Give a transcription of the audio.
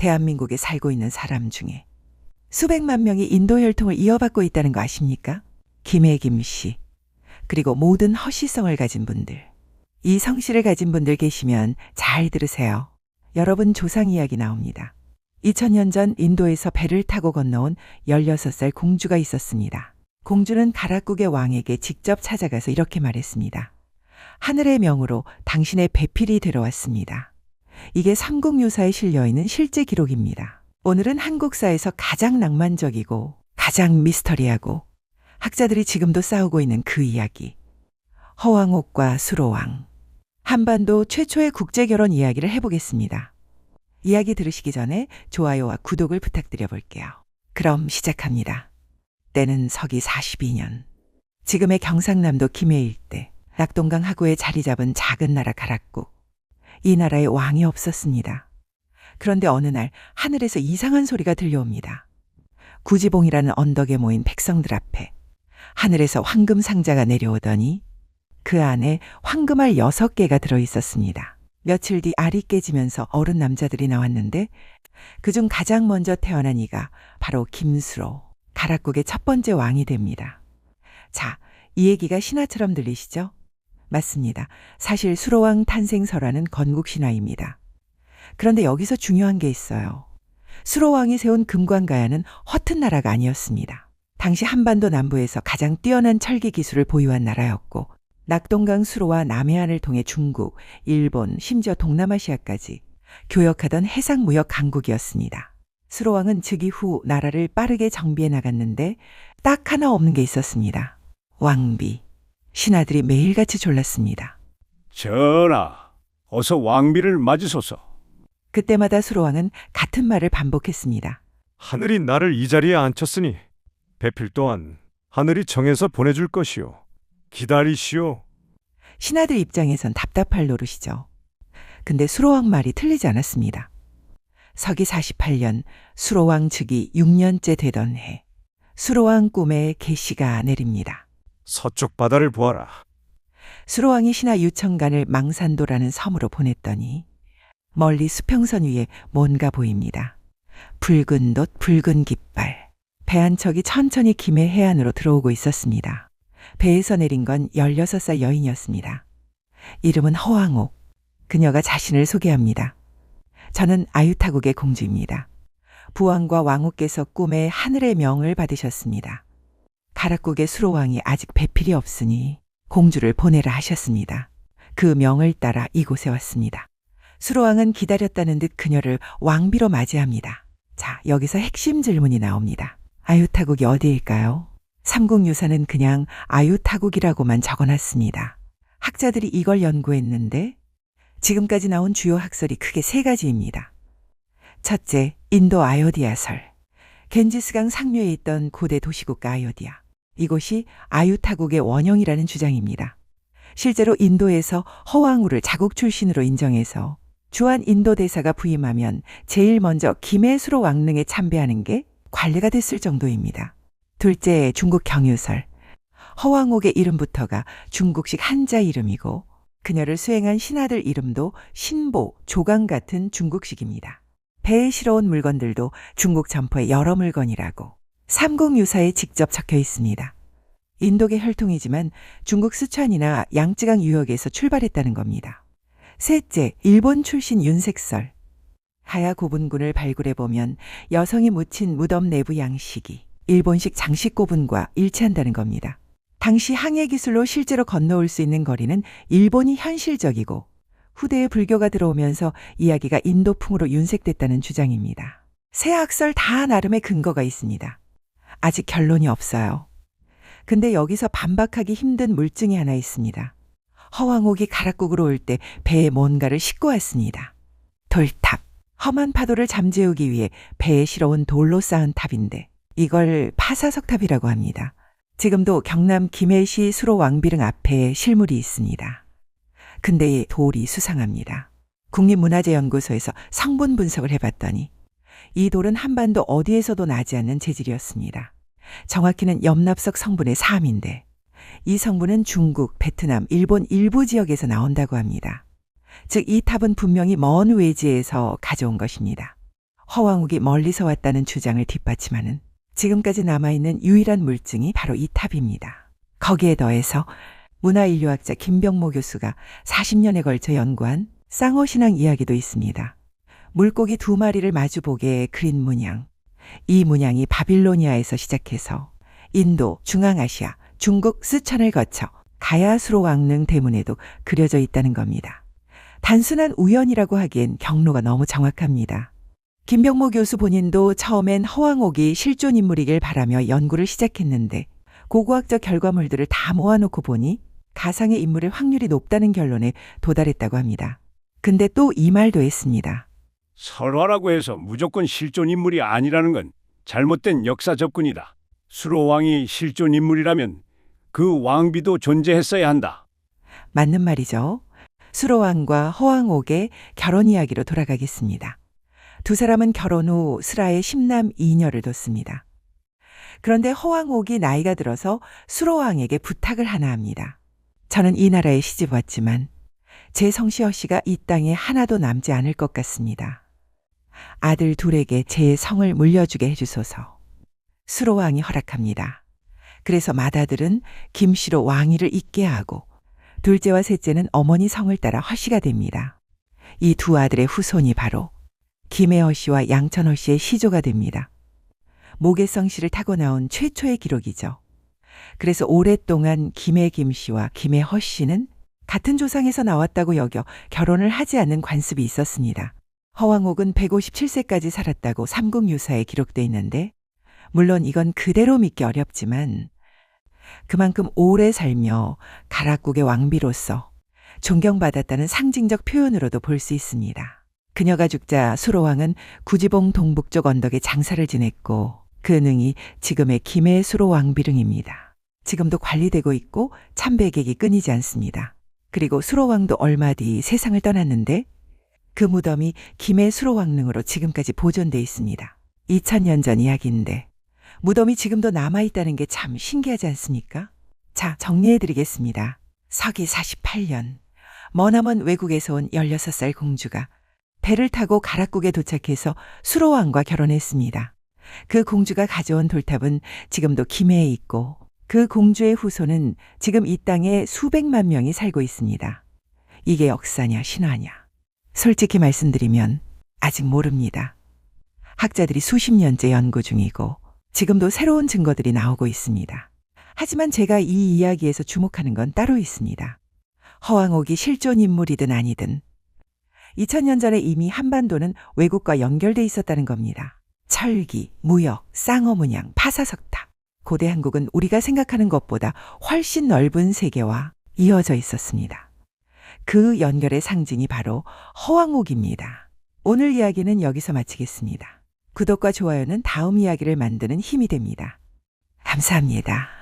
대한민국에 살고 있는 사람 중에 수백만 명이 인도 혈통을 이어받고 있다는 거 아십니까? 김혜김 씨, 그리고 모든 허시성을 가진 분들. 이 성씨를 가진 분들 계시면 잘 들으세요. 여러분 조상 이야기 나옵니다. 2000년 전 인도에서 배를 타고 건너온 16살 공주가 있었습니다. 공주는 가락국의 왕에게 직접 찾아가서 이렇게 말했습니다. 하늘의 명으로 당신의 배필이 들어왔습니다. 이게 삼국유사에 실려 있는 실제 기록입니다. 오늘은 한국사에서 가장 낭만적이고 가장 미스터리하고 학자들이 지금도 싸우고 있는 그 이야기. 허왕옥과 수로왕. 한반도 최초의 국제 결혼 이야기를 해보겠습니다. 이야기 들으시기 전에 좋아요와 구독을 부탁드려 볼게요. 그럼 시작합니다. 때는 서기 42년. 지금의 경상남도 김해 일대 낙동강 하구에 자리 잡은 작은 나라 가락국. 이 나라에 왕이 없었습니다. 그런데 어느 날 하늘에서 이상한 소리가 들려옵니다. 구지봉이라는 언덕에 모인 백성들 앞에 하늘에서 황금 상자가 내려오더니 그 안에 황금알 여섯 개가 들어 있었습니다. 며칠 뒤 알이 깨지면서 어른 남자들이 나왔는데 그중 가장 먼저 태어난 이가 바로 김수로 가락국의 첫 번째 왕이 됩니다. 자, 이 얘기가 신화처럼 들리시죠? 맞습니다. 사실 수로왕 탄생 설화는 건국 신화입니다. 그런데 여기서 중요한 게 있어요. 수로왕이 세운 금관가야는 허튼 나라가 아니었습니다. 당시 한반도 남부에서 가장 뛰어난 철기 기술을 보유한 나라였고 낙동강 수로와 남해안을 통해 중국, 일본, 심지어 동남아시아까지 교역하던 해상 무역 강국이었습니다. 수로왕은 즉위 후 나라를 빠르게 정비해 나갔는데 딱 하나 없는 게 있었습니다. 왕비. 신하들이 매일같이 졸랐습니다. 전하, 어서 왕비를 맞으소서. 그때마다 수로왕은 같은 말을 반복했습니다. 하늘이 나를 이 자리에 앉혔으니 배필 또한 하늘이 정해서 보내줄 것이오. 기다리시오. 신하들 입장에선 답답할 노릇이죠. 근데 수로왕 말이 틀리지 않았습니다. 서기 48년 수로왕 즉위 6년째 되던 해 수로왕 꿈에 계시가 내립니다. 서쪽 바다를 보아라. 수로왕이 신하 유청간을 망산도라는 섬으로 보냈더니 멀리 수평선 위에 뭔가 보입니다. 붉은 돛, 붉은 깃발. 배 한 척이 천천히 김해 해안으로 들어오고 있었습니다. 배에서 내린 건 16살 여인이었습니다. 이름은 허왕옥. 그녀가 자신을 소개합니다. 저는 아유타국의 공주입니다. 부왕과 왕후께서 꿈에 하늘의 명을 받으셨습니다. 가락국의 수로왕이 아직 배필이 없으니 공주를 보내라 하셨습니다. 그 명을 따라 이곳에 왔습니다. 수로왕은 기다렸다는 듯 그녀를 왕비로 맞이합니다. 자, 여기서 핵심 질문이 나옵니다. 아유타국이 어디일까요? 삼국유사는 그냥 아유타국이라고만 적어놨습니다. 학자들이 이걸 연구했는데 지금까지 나온 주요 학설이 크게 세 가지입니다. 첫째, 인도 아요디아설. 겐지스강 상류에 있던 고대 도시국가 아요디아. 이곳이 아유타국의 원형이라는 주장입니다. 실제로 인도에서 허왕우를 자국 출신으로 인정해서 주한 인도 대사가 부임하면 제일 먼저 김해수로 왕릉에 참배하는 게 관례가 됐을 정도입니다. 둘째, 중국 경유설. 허왕옥의 이름부터가 중국식 한자 이름이고 그녀를 수행한 신하들 이름도 신보, 조강 같은 중국식입니다. 배에 실어온 물건들도 중국 점포의 여러 물건이라고 삼국유사에 직접 적혀 있습니다. 인도계 혈통이지만 중국 스촨이나 양쯔강 유역에서 출발했다는 겁니다. 셋째, 일본 출신 윤색설. 하야 고분군을 발굴해 보면 여성이 묻힌 무덤 내부 양식이 일본식 장식 고분과 일치한다는 겁니다. 당시 항해 기술로 실제로 건너올 수 있는 거리는 일본이 현실적이고 후대에 불교가 들어오면서 이야기가 인도풍으로 윤색됐다는 주장입니다. 새 학설 다 나름의 근거가 있습니다. 아직 결론이 없어요. 근데 여기서 반박하기 힘든 물증이 하나 있습니다. 허왕옥이 가락국으로 올 때 배에 뭔가를 싣고 왔습니다. 돌탑. 험한 파도를 잠재우기 위해 배에 실어온 돌로 쌓은 탑인데 이걸 파사석탑이라고 합니다. 지금도 경남 김해시 수로 왕비릉 앞에 실물이 있습니다. 근데 이 돌이 수상합니다. 국립문화재연구소에서 성분 분석을 해봤더니 이 돌은 한반도 어디에서도 나지 않는 재질이었습니다. 정확히는 염납석 성분의 3인데 이 성분은 중국, 베트남, 일본 일부 지역에서 나온다고 합니다. 즉, 이 탑은 분명히 먼 외지에서 가져온 것입니다. 허왕옥이 멀리서 왔다는 주장을 뒷받침하는 지금까지 남아있는 유일한 물증이 바로 이 탑입니다. 거기에 더해서 문화인류학자 김병모 교수가 40년에 걸쳐 연구한 쌍어신앙 이야기도 있습니다. 물고기 두 마리를 마주보게 그린 문양. 이 문양이 바빌로니아에서 시작해서 인도, 중앙아시아, 중국, 스촨을 거쳐 가야수로 왕릉 대문에도 그려져 있다는 겁니다. 단순한 우연이라고 하기엔 경로가 너무 정확합니다. 김병모 교수 본인도 처음엔 허왕옥이 실존 인물이길 바라며 연구를 시작했는데 고고학적 결과물들을 다 모아놓고 보니 가상의 인물의 확률이 높다는 결론에 도달했다고 합니다. 근데 또 이 말도 했습니다. 설화라고 해서 무조건 실존 인물이 아니라는 건 잘못된 역사 접근이다. 수로 왕이 실존 인물이라면 그 왕비도 존재했어야 한다. 맞는 말이죠. 수로왕과 허왕옥의 결혼 이야기로 돌아가겠습니다. 두 사람은 결혼 후 스라의 십남 이녀를 뒀습니다. 그런데 허왕옥이 나이가 들어서 수로왕에게 부탁을 하나 합니다. 저는 이 나라에 시집 왔지만 제 성시어 씨가 이 땅에 하나도 남지 않을 것 같습니다. 아들 둘에게 제 성을 물려주게 해주소서. 수로 왕이 허락합니다. 그래서 맏아들은 김씨로 왕위를 잇게 하고 둘째와 셋째는 어머니 성을 따라 허씨가 됩니다. 이 두 아들의 후손이 바로 김혜허 씨와 양천허 씨의 시조가 됩니다. 모계성 씨를 타고 나온 최초의 기록이죠. 그래서 오랫동안 김해 김 씨와 김혜허 씨는 같은 조상에서 나왔다고 여겨 결혼을 하지 않는 관습이 있었습니다. 허왕옥은 157세까지 살았다고 삼국유사에 기록돼 있는데 물론 이건 그대로 믿기 어렵지만 그만큼 오래 살며 가락국의 왕비로서 존경받았다는 상징적 표현으로도 볼 수 있습니다. 그녀가 죽자 수로왕은 구지봉 동북쪽 언덕에 장사를 지냈고 그 능이 지금의 김해 수로 왕비릉입니다. 지금도 관리되고 있고 참배객이 끊이지 않습니다. 그리고 수로왕도 얼마 뒤 세상을 떠났는데 그 무덤이 김해 수로왕릉으로 지금까지 보존돼 있습니다. 2000년 전 이야기인데 무덤이 지금도 남아 있다는 게 참 신기하지 않습니까? 자, 정리해 드리겠습니다. 서기 48년, 머나먼 외국에서 온 16살 공주가 배를 타고 가락국에 도착해서 수로왕과 결혼했습니다. 그 공주가 가져온 돌탑은 지금도 김해에 있고 그 공주의 후손은 지금 이 땅에 수백만 명이 살고 있습니다. 이게 역사냐 신화냐? 솔직히 말씀드리면 아직 모릅니다. 학자들이 수십 년째 연구 중이고 지금도 새로운 증거들이 나오고 있습니다. 하지만 제가 이 이야기에서 주목하는 건 따로 있습니다. 허왕옥이 실존 인물이든 아니든 2000년 전에 이미 한반도는 외국과 연결돼 있었다는 겁니다. 철기, 무역, 쌍어문양, 파사석탑. 고대 한국은 우리가 생각하는 것보다 훨씬 넓은 세계와 이어져 있었습니다. 그 연결의 상징이 바로 허왕옥입니다. 오늘 이야기는 여기서 마치겠습니다. 구독과 좋아요는 다음 이야기를 만드는 힘이 됩니다. 감사합니다.